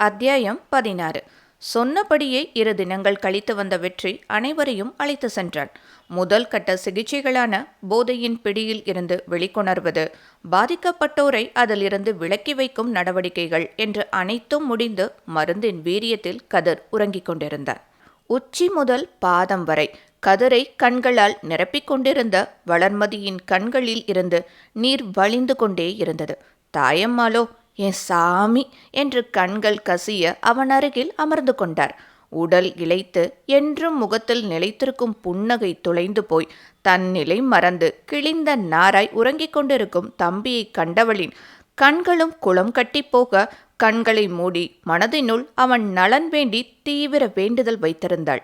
அத்தியாயம் பதினாறு. சொன்னபடியே இரு தினங்கள் கழித்து வந்த வெற்றி அனைவரையும் அழைத்து சென்றான். முதல் கட்ட சிகிச்சைகளான போதையின் பிடியில் இருந்து வெளிக்கொணர்வது பாதிக்கப்பட்டோரை அதிலிருந்து விலக்கி வைக்கும் நடவடிக்கைகள் என்று அனைத்தும் முடிந்து மருந்தின் வீரியத்தில் கதிர் உறங்கிக் கொண்டிருந்தார் உச்சி முதல் பாதம் வரை கதிரை கண்களால் நிரப்பிக் கொண்டிருந்த வளர்மதியின் கண்களில் இருந்து நீர் வழிந்து கொண்டே இருந்தது. தாயம்மாலோ என் சாமி! என்று கண்கள் கசிய அவன் அருகில் அமர்ந்து கொண்டார். உடல் இளைத்து என்றும் முகத்தில் நிலைத்திருக்கும் புன்னகை துளைந்து போய் தன் நிலை மறந்து கிழிந்த நாராய் உறங்கிக் கொண்டிருக்கும் தம்பியை கண்டவளின் கண்களும் குளம் கட்டி போக கண்களை மூடி மனதினுள் அவன் நலன் வேண்டி தீவிர வேண்டுதல் வைத்திருந்தாள்.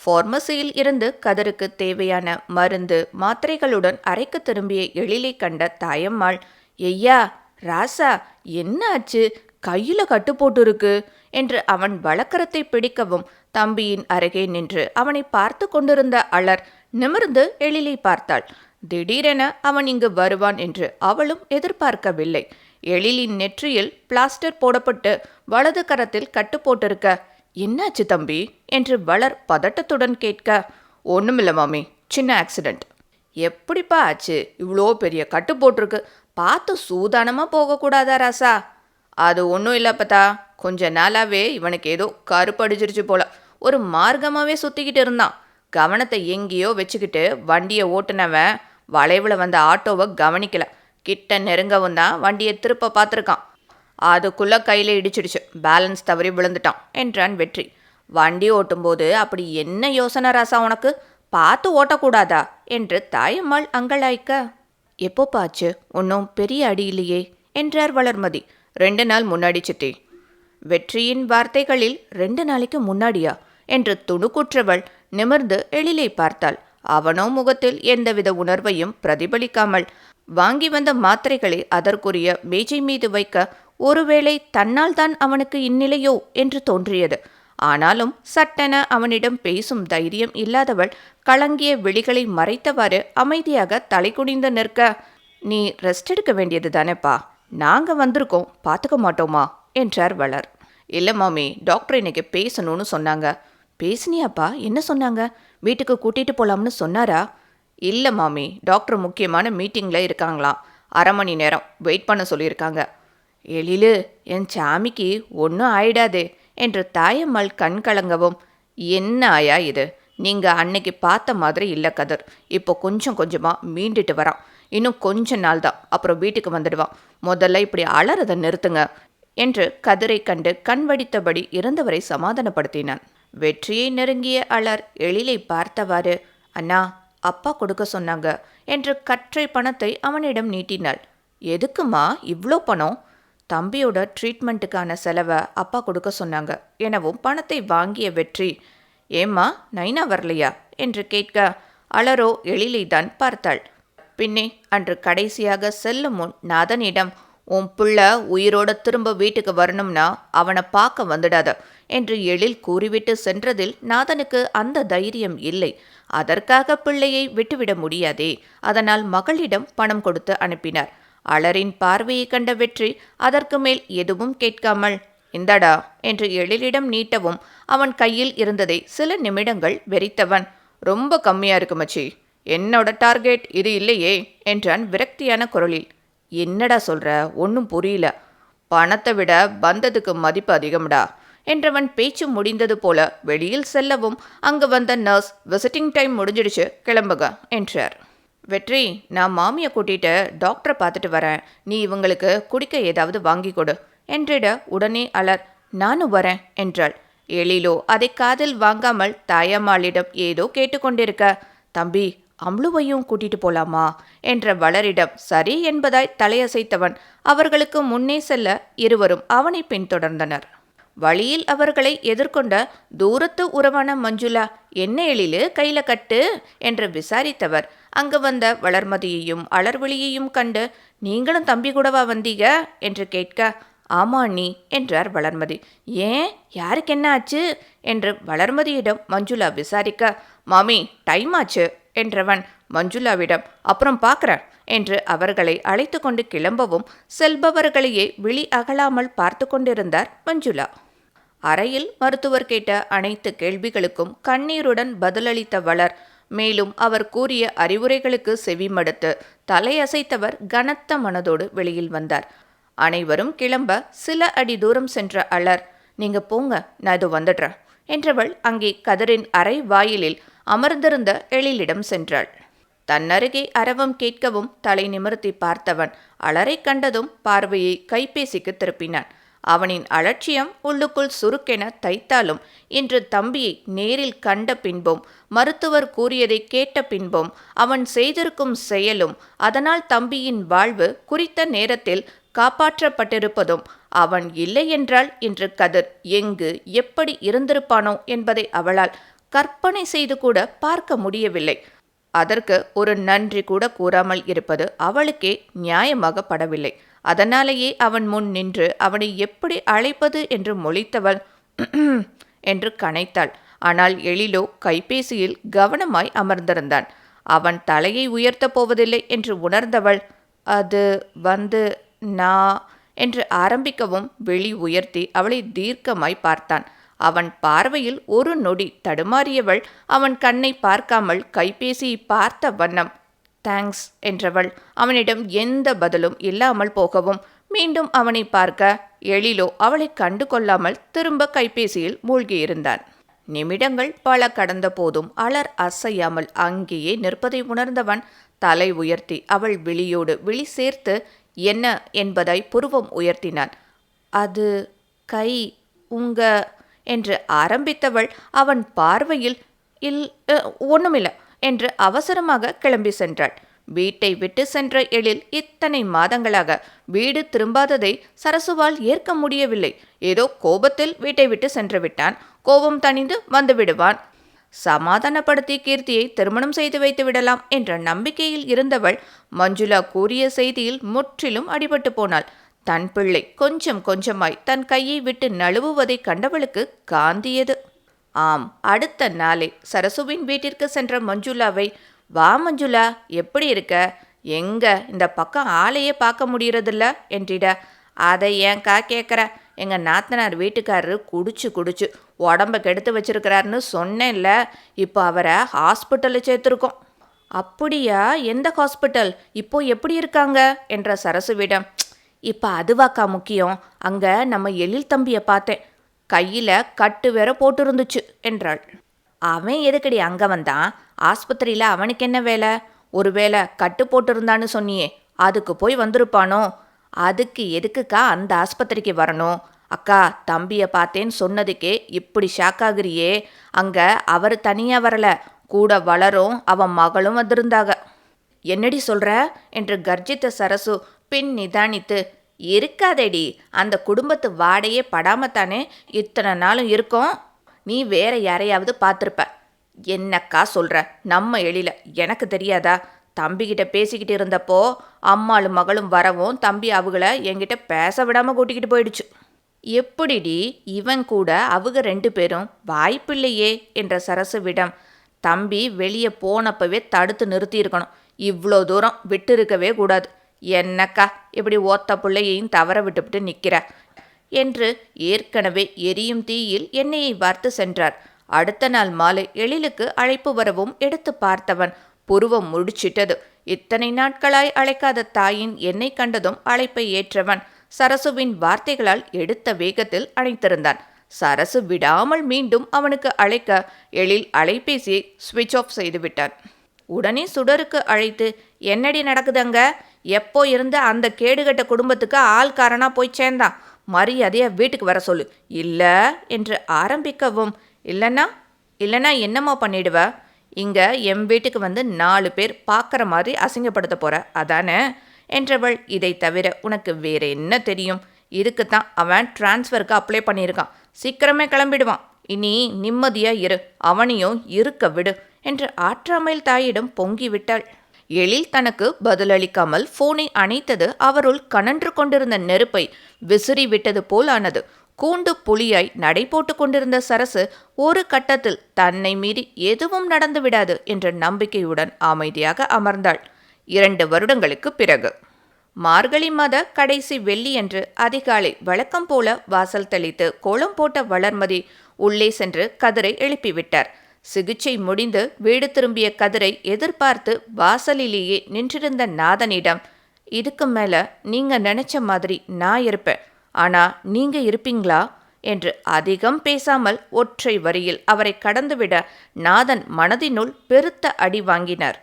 ஃபார்மசியில் இருந்து கதருக்கு தேவையான மருந்து மாத்திரைகளுடன் அறைக்கு திரும்பிய எழிலை கண்ட தாயம்மாள் ஐயா ராசா என்ன ஆச்சு கையில கட்டு போட்டிருக்கு என்று அவன் வழக்கரத்தை பிடிக்கவும் தம்பியின் அருகே நின்று அவனை பார்த்து கொண்டிருந்த அலர் நிமிர்ந்து எழிலை பார்த்தாள். திடீரென அவன் இங்கு வருவான் என்று அவளும் எதிர்பார்க்கவில்லை. எழிலின் நெற்றியில் பிளாஸ்டர் போடப்பட்டு வலது கரத்தில் கட்டு போட்டிருக்க என்னாச்சு தம்பி? என்று வளர் பதட்டத்துடன் கேட்க ஒண்ணுமில்ல மாமி சின்ன ஆக்சிடென்ட். எப்படிப்பா ஆச்சு? இவ்வளோ பெரிய கட்டு போட்டிருக்கு. பார்த்து சூதானமாக போகக்கூடாதா ராசா? அது ஒன்றும் இல்லைப்பத்தா கொஞ்ச நாளாகவே இவனுக்கு ஏதோ கருப்படிச்சிருச்சு போல. ஒரு மார்க்கமாகவே சுற்றிக்கிட்டு இருந்தான். கவனத்தை எங்கேயோ வச்சுக்கிட்டு வண்டியை ஓட்டுனவன் வளைவில் வந்த ஆட்டோவை கவனிக்கல. கிட்ட நெருங்கவும் தான் வண்டியை திருப்ப பார்த்துருக்கான். அதுக்குள்ள கையில் இடிச்சிடுச்சு. பேலன்ஸ் தவறி விழுந்துட்டான். என்றான் வெற்றி. வண்டி ஓட்டும்போது அப்படி என்ன யோசனை ராசா உனக்கு? பார்த்து ஓட்டக்கூடாதா? என்று தாயம்மாள் அங்கலாய்க்க எப்போ பாச்சு? ஒன்றும் பெரிய அடி இல்லையே என்றார் வளர்மதி. ரெண்டு நாள் முன்னாடி சித்தி. வெற்றியின் வார்த்தைகளில் ரெண்டு நாளைக்கு முன்னாடியா? என்று துணுக்குற்றவள் நிமிர்ந்து எழிலை பார்த்தாள். அவனோ முகத்தில் எந்தவித உணர்வையும் பிரதிபலிக்காமல் வாங்கி வந்த மாத்திரைகளை அதற்குரிய மேஜை மீது வைக்க ஒருவேளை தன்னால் தான் அவனுக்கு இந்நிலையோ? என்று தோன்றியது. ஆனாலும் சட்டென அவனிடம் பேசும் தைரியம் இல்லாதவள் கலங்கிய விழிகளை மறைத்தவாறு அமைதியாக தலை குனிந்து நிற்க நீ ரெஸ்ட் எடுக்க வேண்டியது தானேப்பா. நாங்க வந்திருக்கோம். பார்த்துக்க மாட்டோமா? என்றார் வளர். இல்லை மாமி டாக்டர் இன்னைக்கு பேசணும்னு சொன்னாங்க. பேசினியாப்பா? என்ன சொன்னாங்க? வீட்டுக்கு கூட்டிட்டு போலாம்னு சொன்னாரா? இல்லை மாமி டாக்டர் முக்கியமான மீட்டிங்கில் இருக்காங்களாம் அரை மணி நேரம். வெயிட் பண்ண சொல்லியிருக்காங்க. எழிலு என் சாமிக்கு ஒன்றும் ஆயிடாதே. என்று தாயம்மாள் கண் கலங்கவும் என்ன ஆயா இது? நீங்க அன்னைக்கு பார்த்த மாதிரி இல்லை கதர். இப்போ கொஞ்சம் கொஞ்சமா மீண்டுட்டு வரான். இன்னும் கொஞ்ச நாள் தான். அப்புறம் வீட்டுக்கு வந்துடுவான். முதல்ல இப்படி அலறதை நிறுத்துங்க என்று கதிரை கண்டு கண் வடித்தபடி இருந்தவரை சமாதானப்படுத்தினான். வெற்றியை நெருங்கிய அலர் எழிலை பார்த்தவாறு அண்ணா அப்பா கொடுக்க சொன்னாங்க என்று கற்றை பணத்தை அவனிடம் நீட்டினாள். எதுக்குமா இவ்வளோ பணம்? தம்பியோட ட்ரீட்மெண்ட்டுக்கான செலவை அப்பா கொடுக்க சொன்னாங்க. எனவும் பணத்தை வாங்கிய வெற்றி. ஏம்மா நைனா வரலையா? என்று கேட்க அலரோ எழிலை தான் பார்த்தாள். பின்னே அன்று கடைசியாக செல்லும் முன் நாதனிடம் உன் புள்ள உயிரோட திரும்ப வீட்டுக்கு வரணும்னா அவனை பார்க்க வந்துடாத என்று எழில் கூறிவிட்டு சென்றதில் நாதனுக்கு அந்த தைரியம் இல்லை. அதற்காக பிள்ளையை விட்டுவிட முடியாதே. அதனால் மகளிடம் பணம் கொடுத்து அனுப்பினார். அலரின் பார்வையை கண்ட வெற்றி அதற்கு மேல் எதுவும் கேட்காமல் இந்தடா என்று எழிலிடம் நீட்டவும் அவன் கையில் இருந்ததை சில நிமிடங்கள் வெறித்தவன். ரொம்ப கம்மியா இருக்கு மச்சி. என்னோட டார்கெட் இது இல்லையே என்றான் விரக்தியான குரலில். என்னடா சொல்ற? ஒன்றும் புரியல. பணத்தை விட பந்ததுக்கு மதிப்பு அதிகம்டா என்றவன் பேச்சு முடிந்தது போல வெளியில் செல்லவும் அங்கு வந்த நர்ஸ் விசிட்டிங் டைம் முடிஞ்சிடுச்சு கிளம்புக என்றார். வெற்றி நான் மாமியை கூட்டிட்டு டாக்டரை பார்த்துட்டு வரேன். நீ இவங்களுக்கு குடிக்க ஏதாவது வாங்கி கொடு. என்றிட உடனே அலர் நானும் வரேன் என்றாள். எழிலோ அதை காதில் வாங்காமல் தாயம்மாளிடம் ஏதோ கேட்டுக்கொண்டிருக்க தம்பி அம்ளுவையும் கூட்டிட்டு போலாமா? என்ற வளரிடம் சரி என்பதாய் தலையசைத்தவன் அவர்களுக்கு முன்னே செல்ல இருவரும் அவனை பின்தொடர்ந்தனர். வழியில் அவர்களை எதிர்கொண்ட தூரத்து உறவான மஞ்சுளா என்ன எழிலு கையில கட்டு? என்று விசாரித்தவர். அங்கு வந்த வளர்மதியையும் அலர்விழியையும் கண்டு நீங்களும் தம்பி கூடவா வந்தீங்க? என்று கேட்க ஆமா நீ என்றார் வளர்மதி. ஏன்? யாருக்கு என்ன ஆச்சு? என்று வளர்மதியிடம் மஞ்சுளா விசாரிக்க மாமி டைம் ஆச்சு என்றவன் மஞ்சுளாவிடம் அப்புறம் பார்க்கறேன் என்று அவர்களை அழைத்து கொண்டு கிளம்பவும் செல்பவர்களையே விழி அகலாமல் பார்த்து கொண்டிருந்தார் மஞ்சுளா. அறையில் மருத்துவர் கேட்ட அனைத்து கேள்விகளுக்கும் கண்ணீருடன் பதிலளித்த வளர் மேலும் அவர் கூறிய அறிவுரைகளுக்கு செவிமடுத்து தலையசைத்தவர் கனத்த மனதோடு வெளியில் வந்தார். அனைவரும் கிளம்ப சில அடி தூரம் சென்ற அலர் நீங்க போங்க நான் இதோ வந்துடுறேன் என்றவள் அங்கே கதரின் அறை வாயிலில் அமர்ந்திருந்த எழிலிடம் சென்றாள். தன்னருகே அரவம் கேட்கவும் தலை நிமிர்த்தி பார்த்தவன் அலரை கண்டதும் பார்வையை கைபேசிக்கு திருப்பினான். அவனின் அலட்சியம் உள்ளுக்குள் சுருக்கென தைத்தாலும் இன்று தம்பியை நேரில் கண்ட பின்பும் மருத்துவர் கூறியதை கேட்ட பின்பும் அவன் செய்திருக்கும் செயலும் அதனால் தம்பியின் வாழ்வு குறித்த நேரத்தில் காப்பாற்றப்பட்டிருப்பதும் அவன் இல்லையென்றால் இன்று கதிர் எங்கு எப்படி இருந்திருப்பானோ என்பதை அவளால் கற்பனை செய்து கூட பார்க்க முடியவில்லை. அதற்கு ஒரு நன்றி கூட கூறாமல் இருப்பது அவளுக்கே நியாயமாக படவில்லை அதனாலேயே அவன் முன் நின்று அவனை எப்படி அழைப்பது என்று மொழித்தவள் என்று கனைத்தாள். ஆனால் எழிலோ கைபேசியில் கவனமாய் அமர்ந்திருந்தான். அவன் தலையை உயர்த்தப் போவதில்லை என்று உணர்ந்தவள் அது வந்து நான் என்று ஆரம்பிக்கவும் வெளி உயர்த்தி அவளை தீர்க்கமாய் பார்த்தான். அவன் பார்வையில் ஒரு நொடி தடுமாறியவள் அவன் கண்ணை பார்க்காமல் கைபேசியை பார்த்த வண்ணம் தேங்க்ஸ் என்றவள். அவனிடம் எந்த பதிலும் இல்லாமல் போகவும் மீண்டும் அவனை பார்க்க எழிலோ அவளை கண்டு கொள்ளாமல் திரும்ப கைபேசியில் மூழ்கியிருந்தான். நிமிடங்கள் பல கடந்த போதும் அலர் அசையாமல் அங்கேயே நிற்பதை உணர்ந்தவன் தலை உயர்த்தி அவள் விழியோடு விழி சேர்த்து என்ன? என்பதாய் புருவம் உயர்த்தினான். அது கை உங்க என்று ஆரம்பித்தவள் அவன் பார்வையில் இல் ஒன்றுமில்லை என்று அவசரமாக கிளம்பி சென்றாள். வீட்டை விட்டு சென்ற எழில் இத்தனை மாதங்களாக வீடு திரும்பாததை சரசுவால் ஏற்க முடியவில்லை. ஏதோ கோபத்தில் வீட்டை விட்டு சென்று விட்டான். கோபம் தணிந்து வந்து விடுவான். சமாதானப்படுத்தி கீர்த்தியை திருமணம் செய்து வைத்து விடலாம் என்ற நம்பிக்கையில் இருந்தவள் மஞ்சுளா கூறிய செய்தியில் முற்றிலும் அடிபட்டு போனாள். தன் பிள்ளை கொஞ்சம் கொஞ்சமாய் தன் கையை விட்டு நழுவுவதை கண்டவளுக்கு காந்தியது. ஆம் அடுத்த நாளே சரசுவின் வீட்டிற்கு சென்ற மஞ்சுளாவை வா மஞ்சுளா எப்படி இருக்க? எங்க? இந்த பக்கம் ஆளையே பார்க்க முடியறதில்ல என்றிட. அதை ஏன்க்கா கேட்குற எங்கள் நாத்தனார் வீட்டுக்காரரு குடிச்சு குடிச்சு உடம்ப கெடுத்து வச்சிருக்கிறாருன்னு சொன்னேன்ல இப்போ அவரை ஹாஸ்பிட்டலில் சேர்த்துருக்கோம். அப்படியா? எந்த ஹாஸ்பிட்டல்? இப்போ எப்படி இருக்காங்க? என்ற சரசுவிடம். இப்போ அதுவாக்கா முக்கியம். அங்கே நம்ம எழில் தம்பியை பார்த்தேன். கையில் கட்டு வேற போட்டிருந்துச்சு என்றாள். அவன் எதுக்கடி அங்கே வந்தான்? ஆஸ்பத்திரியில் அவனுக்கு என்ன வேலை? ஒருவேளை கட்டு போட்டிருந்தான்னு சொன்னியே அதுக்கு போய் வந்திருப்பானோ? அதுக்கு எதுக்குக்கா அந்த ஆஸ்பத்திரிக்கு வரணும்? அக்கா தம்பியை பார்த்தேன்னு சொன்னதுக்கே இப்படி ஷாக் ஆகுறியே. அங்கே அவர் தனியாக வரல கூட வளரும் அவன் மகளும் வந்திருந்தாக என்னடி சொல்ற? என்று கர்ஜித்த சரசு பின் நிதானித்து இருக்காதேடி. அந்த குடும்பத்து வாடையே படாமத்தானே இத்தனை நாளும் இருக்கும். நீ வேற யாரையாவது பார்த்துருப்ப. என்னக்கா சொல்ற? நம்ம எழில. எனக்கு தெரியாதா? தம்பிக்கிட்ட பேசிக்கிட்டு இருந்தப்போ அம்மாளும் மகளும் வரவும் தம்பி அவங்கள என்கிட்ட பேச விடாமல் கூட்டிக்கிட்டு போயிடுச்சு. எப்படிடி இவன் கூட அவங்க ரெண்டு பேரும் வாய்ப்பில்லையே என்ற சரசுவிடம் தம்பி வெளியே போனப்பவே தடுத்து நிறுத்தியிருக்கணும் இவ்வளோ தூரம் விட்டு இருக்கவே கூடாது. என்னக்கா? இப்படி ஓத்த பிள்ளையையும் தவற விட்டுவிட்டு நிற்கிற என்று ஏற்கனவே எரியும் தீயில் எண்ணெயை பார்த்து சென்றார். அடுத்த நாள் மாலை எழிலுக்கு அழைப்பு வரவும் எடுத்து பார்த்தவன் புருவம் முடிச்சிட்டது. இத்தனை நாட்களாய் அழைக்காத தாயின் என்னை கண்டதும் அழைப்பை ஏற்றவன் சரசுவின் வார்த்தைகளால் எடுத்த வேகத்தில் அழைத்திருந்தான் சரசு விடாமல் மீண்டும் அவனுக்கு அழைக்க எழில் அலைபேசியை சுவிட்ச் ஆஃப் செய்துவிட்டான். உடனே சுடருக்கு அழைத்து என்னடி நடக்குதுங்க எப்போ இருந்து அந்த கேடுகட்ட குடும்பத்துக்கு ஆள்காரனா போய் சேர்ந்தான்? மரியாதையா வீட்டுக்கு வர சொல்லு. இல்லை என்று ஆரம்பிக்கவும். இல்லைன்னா இல்லைன்னா என்னம்மா பண்ணிடுவ? இங்கே என் வீட்டுக்கு வந்து நாலு பேர் பார்க்குற மாதிரி அசிங்கப்படுத்த போகிற அதானே? என்றவள் இதை தவிர உனக்கு வேற என்ன தெரியும்? இதுக்குத்தான் அவன் டிரான்ஸ்ஃபருக்கு அப்ளை பண்ணியிருக்கான். சீக்கிரமே கிளம்பிடுவான். இனி நிம்மதியா இரு. அவனையும் இருக்க விடு என்று ஆற்றாமையில் தாயிடம் பொங்கி விட்டாள் எழில் தனக்கு பதிலளிக்காமல் போனை அணைத்தது அவருள் கனன்று கொண்டிருந்த நெருப்பை விசிறி விட்டது போல் ஆனது. கூண்டு புலியாய் நடை போட்டு கொண்டிருந்த சரசு ஒரு கட்டத்தில் தன்னை மீறி எதுவும் நடந்து விடாது என்ற நம்பிக்கையுடன் அமைதியாக அமர்ந்தாள். இரண்டு வருடங்களுக்கு பிறகு. மார்கழி மாத கடைசி வெள்ளியன்று அதிகாலை வழக்கம் போல வாசல் தெளித்து கோலம் போட்ட வளர்மதி உள்ளே சென்று கதிரை எழுப்பிவிட்டார். சிகிச்சை முடிந்து வீடு திரும்பிய கதிரை எதிர்பார்த்து வாசலிலேயே நின்றிருந்த நாதனிடம் இதுக்கு மேல நீங்க நினைச்ச மாதிரி நான் இருப்பேன். ஆனா நீங்க இருப்பீங்களா? என்று அதிகம் பேசாமல் ஒற்றை வரியில் அவரை கடந்துவிட நாதன் மனதினுள் பெருத்த அடி வாங்கினார்.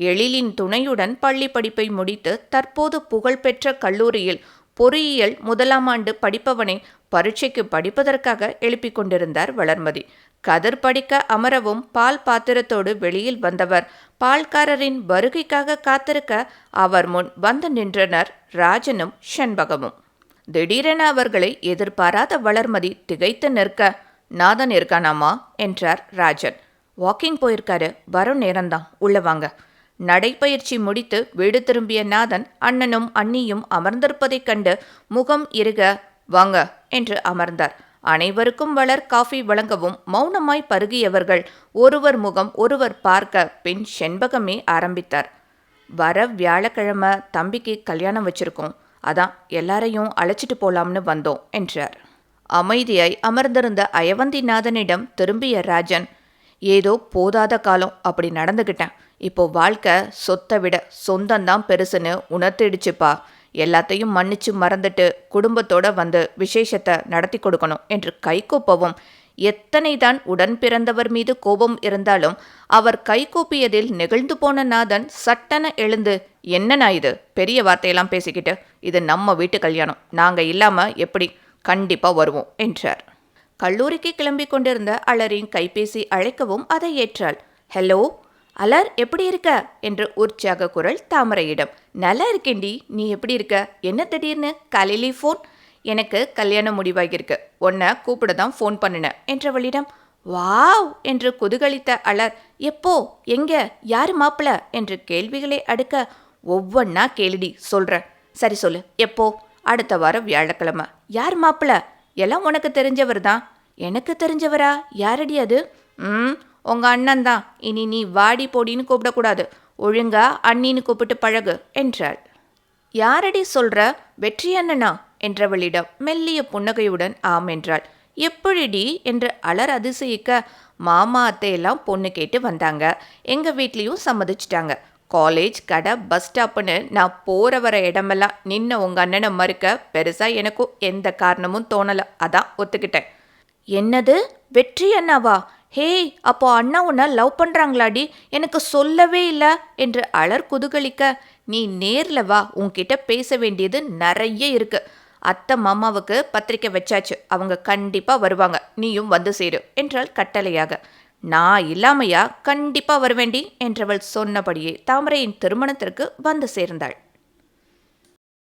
எழிலின் துணையுடன் பள்ளி படிப்பை முடித்து தற்போது புகழ்பெற்ற கல்லூரியில் பொறியியல் முதலாம் ஆண்டு படிப்பவனை பரீட்சைக்கு படிப்பதற்காக எழுப்பிக் கொண்டிருந்தார் வளர்மதி. கதிர் படிக்க அமரவும் பால் பாத்திரத்தோடு வெளியில் வந்தவர். பால்காரரின் வருகைக்காக காத்திருக்க அவர் முன் வந்து நின்றனர் ராஜனும் ஷண்பகமும் திடீரென அவர்களை எதிர்பாராத வளர்மதி திகைத்து நிற்க நாதன் இருக்கானாமா என்றார் ராஜன். வாக்கிங் போயிருக்காரு. வரும் நேரம்தான். உள்ள வாங்க. நடைப்பயிற்சி முடித்து வீடு திரும்பிய நாதன் அண்ணனும் அண்ணியும் அமர்ந்திருப்பதைக் கண்டு முகம் இருக வாங்க என்று அமர்ந்தார். அனைவருக்கும் வளர் காஃபி வழங்கவும் மௌனமாய் பருகியவர்கள் ஒருவர் முகம் ஒருவர் பார்க்க பின் செண்பகமே ஆரம்பித்தார். வர வியாழக்கிழமை தம்பிக்கு கல்யாணம் வச்சிருக்கோம். அதான் எல்லாரையும் அழைச்சிட்டு போலாம்னு வந்தோம் என்றார். அமைதியாய் அமர்ந்திருந்த அயவந்திநாதனிடம் திரும்பிய ராஜன் ஏதோ போதாத காலம் அப்படி நடந்துக்கிட்டேன் இப்போ வாழ்க்கை சொத்தை விட சொந்தம்தான் பெருசுன்னு உணர்த்திடுச்சுப்பா. எல்லாத்தையும் மன்னிச்சு மறந்துட்டு குடும்பத்தோட வந்து விசேஷத்தை நடத்தி கொடுக்கணும் என்று கைகூப்பவும் எத்தனைதான் உடன் பிறந்தவர் மீது கோபம் இருந்தாலும் அவர் கைகூப்பியதில் நெகிழ்ந்து போன நாதன் சட்டென எழுந்து என்னண்ணா இது? பெரிய வார்த்தையெல்லாம் பேசிக்கிட்டு இது நம்ம வீட்டு கல்யாணம். நாங்கள் இல்லாமல் எப்படி கண்டிப்பாக வருவோம்? என்றார். கல்லூரிக்கு கிளம்பி கொண்டிருந்த அலரின் கைபேசி அழைக்கவும் அதை ஏற்றாள். ஹலோ அலர் எப்படி இருக்க? என்று உற்சாக குரல் தாமரையிடம். நல்லா இருக்கேண்டி நீ எப்படி இருக்க? என்ன திடீர்னு? காலையிலே ஃபோன் எனக்கு கல்யாணம் முடிவாகியிருக்கு. உன்னை கூப்பிட தான் ஃபோன் பண்ணினேன் என்றவளிடம். வாவ்! என்று குதுகலித்த அலர். எப்போ? எங்க? யார் மாப்பிள? என்று கேள்விகளை அடுக்க ஒவ்வொன்னா கேளுடி சொல்கிறேன் சரி சொல்லு எப்போ? அடுத்த வாரம் வியாழக்கிழமை. யார் மாப்பிள? எல்லாம் உனக்கு தெரிஞ்சவர் தான் எனக்கு தெரிஞ்சவரா? யாரடி அது? ம் உங்க அண்ணன் தான். இனி நீ வாடி போடின்னு கூப்பிடக்கூடாது. ஒழுங்கா அண்ணின்னு கூப்பிட்டு பழகு என்றாள். யாரடி சொல்ற? வெற்றி அண்ணனா? என்றவளிடம் மெல்லிய புன்னகையுடன் ஆம் என்றாள். எப்படிடி? என்று அலர் அதிசயிக்க மாமா அத்தையெல்லாம் பொண்ணு கேட்டு வந்தாங்க. எங்க வீட்லேயும் சம்மதிச்சிட்டாங்க. காலேஜ் கடை பஸ் ஸ்டாப்புன்னு நான் போற வர இடமெல்லாம் நின்ன உங்க அண்ணனை மறுக்க பெருசா எனக்கும் எந்த காரணமும் தோணல. அதான் ஒத்துக்கிட்டேன். என்னது? வெற்றி அண்ணாவா? ஹே அப்போ அண்ணா உன்னை லவ் பண்ணுறாங்களாடி எனக்கு சொல்லவே இல்லை என்று அலர் குதுகலிக்க. நீ நேரில் வா உன்கிட்ட பேச வேண்டியது நிறைய இருக்கு. அத்தை மாமாவுக்கு பத்திரிக்கை வச்சாச்சு அவங்க கண்டிப்பாக வருவாங்க. நீயும் வந்து சேரு என்றாள் கட்டளையாக. நான் இல்லாமையா? கண்டிப்பாக வரவேண்டி என்றவள் சொன்னபடியே தாமரையின் திருமணத்திற்கு வந்து சேர்ந்தாள்.